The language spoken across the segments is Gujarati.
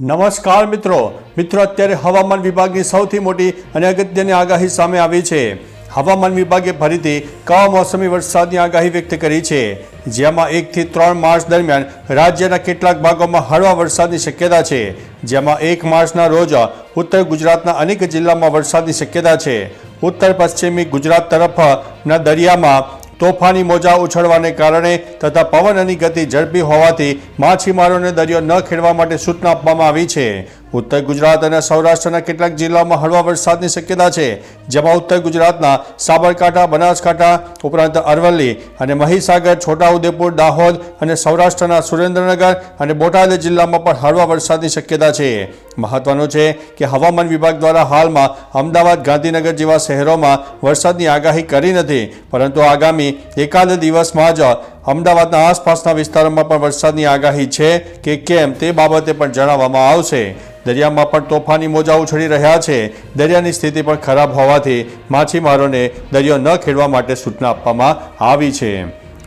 નમસ્કાર મિત્રો. મિત્રો, અત્યારે હવામાન વિભાગની સૌથી મોટી અને અગત્યની આગાહી સામે આવી છે. હવામાન વિભાગે ફરીથી કમોસમી વરસાદની આગાહી વ્યક્ત કરી છે. જેમાં એકથી ત્રણ માર્ચ દરમિયાન રાજ્યના કેટલાક ભાગોમાં હળવા વરસાદની શક્યતા છે. જેમાં એક માર્ચના રોજ ઉત્તર ગુજરાતના અનેક જિલ્લામાં વરસાદની શક્યતા છે. ઉત્તર પશ્ચિમી ગુજરાત તરફના દરિયામાં તોફાની મોજા ઉછળવાને કારણે તથા પવનની ગતિ ઝડપી હોવાથી માછીમારોને દરિયો ન ખેડવા માટે સૂચના આપવામાં આવી છે. ઉત્તર ગુજરાત અને સૌરાષ્ટ્રના કેટલાક જિલ્લાઓમાં હળવા વરસાદની શક્યતા છે, જેમાં ઉત્તર ગુજરાતના સાબરકાંઠા, બનાસકાંઠા ઉપરાંત અરવલ્લી અને મહીસાગર, છોટાઉદેપુર, દાહોદ અને સૌરાષ્ટ્રના સુરેન્દ્રનગર અને બોટાદ જિલ્લામાં પણ હળવા વરસાદની શક્યતા છે. મહત્વનું છે કે હવામાન વિભાગ દ્વારા હાલમાં અમદાવાદ, ગાંધીનગર જેવા શહેરોમાં વરસાદની આગાહી કરી નથી, પરંતુ આગામી એકાદ દિવસમાં જ અમદાવાદના આસપાસના વિસ્તારોમાં પણ વરસાદની આગાહી છે કે કેમ તે બાબતે પણ જણાવવામાં આવશે. દરિયામાં પણ તોફાની મોજા ઉછળી રહ્યા છે. દરિયાની સ્થિતિ પણ ખરાબ હોવાથી માછીમારોને દરિયો ન ખેડવા માટે સૂચના આપવામાં આવી છે.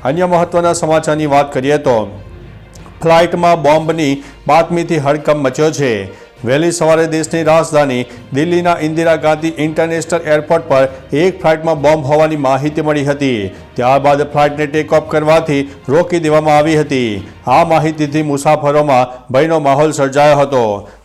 અન્ય મહત્વના સમાચારની વાત કરીએ તો ફ્લાઇટમાં બોમ્બની બાતમીથી હડકંપ મચ્યો છે. વહેલી સવારે દેશની રાજધાની દિલ્હીના ઇન્દિરા ગાંધી ઇન્ટરનેશનલ એરપોર્ટ પર એક ફ્લાઇટમાં બોમ્બ હોવાની માહિતી મળી હતી. ત્યારબાદ ફ્લાઇટને ટેક કરવાથી રોકી દેવામાં આવી હતી. આ માહિતીથી મુસાફરોમાં ભયનો માહોલ સર્જાયો હતો.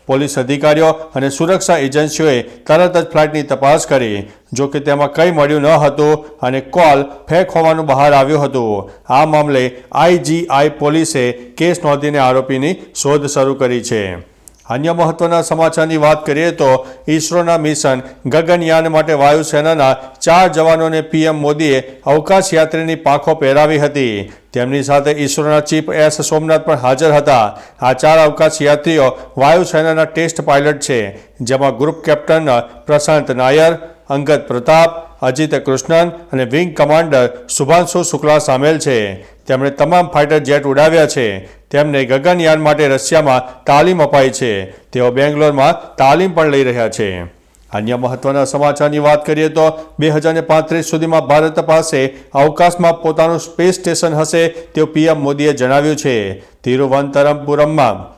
પોલીસ અધિકારીઓ અને સુરક્ષા એજન્સીઓએ તરત જ ફ્લાઇટની તપાસ કરી. જો કે તેમાં કંઈ મળ્યું ન હતું અને કોલ ફેક હોવાનું બહાર આવ્યું હતું. આ મામલે આઈજીઆઈ પોલીસે કેસ નોંધીને આરોપીની શોધ શરૂ કરી છે. અન્ય મહત્વના સમાચારની વાત કરીએ તો ઈસરોના મિશન ગગનયાન માટે વાયુસેનાના ચાર જવાનોને પીએમ મોદીએ અવકાશ યાત્રીની પાંખો પહેરાવી હતી. તેમની સાથે ઈસરોના ચીફ એસ સોમનાથ પણ હાજર હતા. આ ચાર અવકાશ યાત્રીઓ વાયુસેનાના ટેસ્ટ પાયલટ છે, જેમાં ગ્રુપ કેપ્ટન પ્રશાંત નાયર અંગદ પ્રતાપ, અજિત કૃષ્ણન અને વિંગ કમાન્ડર શુભાંશુ શુક્લા સામેલ છે. તેમણે તમામ ફાઇટર જેટ ઉડાવ્યા છે. તેમને ગગનયાન માટે રશિયામાં તાલીમ અપાઈ છે. તેઓ બેંગ્લોરમાં તાલીમ પણ લઈ રહ્યા છે. અન્ય મહત્વના સમાચારની વાત કરીએ તો બે હજાર પાંત્રીસ સુધીમાં ભારત પાસે અવકાશમાં પોતાનું સ્પેસ સ્ટેશન હશે તેવું પીએમ મોદીએ જણાવ્યું છે. તિરુવનંતરપુરમમાં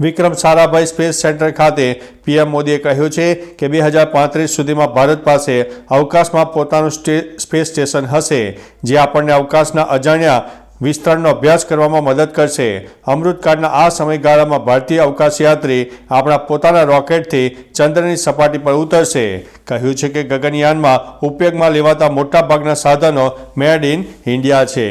વિક્રમ સારાભાઈ સ્પેસ સેન્ટર ખાતે પીએમ મોદીએ કહ્યું છે કે બે હજાર પાંત્રીસ સુધીમાં ભારત પાસે અવકાશમાં પોતાનું સ્પેસ સ્ટેશન હશે, જે આપણને અવકાશના અજાણ્યા વિસ્તરણનો અભ્યાસ કરવામાં મદદ કરશે. અમૃતકાળના આ સમયગાળામાં ભારતીય અવકાશયાત્રી આપણા પોતાના રોકેટથી ચંદ્રની સપાટી પર ઉતરશે. કહ્યું છે કે ગગનયાનમાં ઉપયોગમાં લેવાતા મોટાભાગના સાધનો મેડ ઇન ઇન્ડિયા છે.